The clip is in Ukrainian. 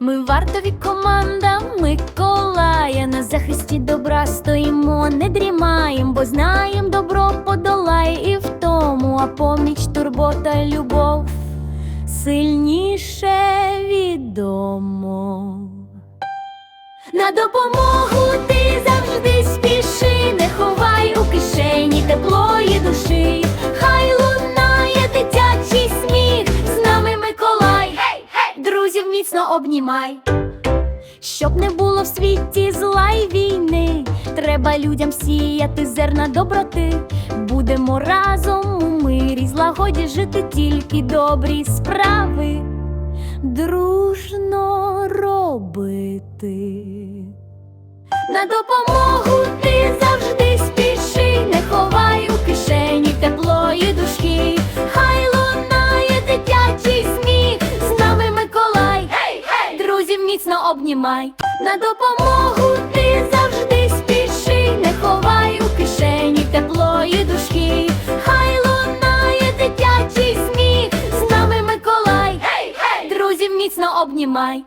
Ми вартові команда Миколая на захисті добра стоїмо, не дрімаєм, бо знаєм, добро подолає і в тому, а поміч, турбота, любов сильніше відомо. На допомогу ти завжди спіши, міцно обнімай. Щоб не було в світі зла й війни, треба людям сіяти зерна доброти. Будемо разом у мирі, злагоді жити тільки добрі справи, дружно робити. На допомогу ти міцно обнімай. На допомогу ти завжди спіши, не ховай у кишені теплої душки, Хай лунає дитячий сміх, з нами Миколай, друзів міцно обнімай.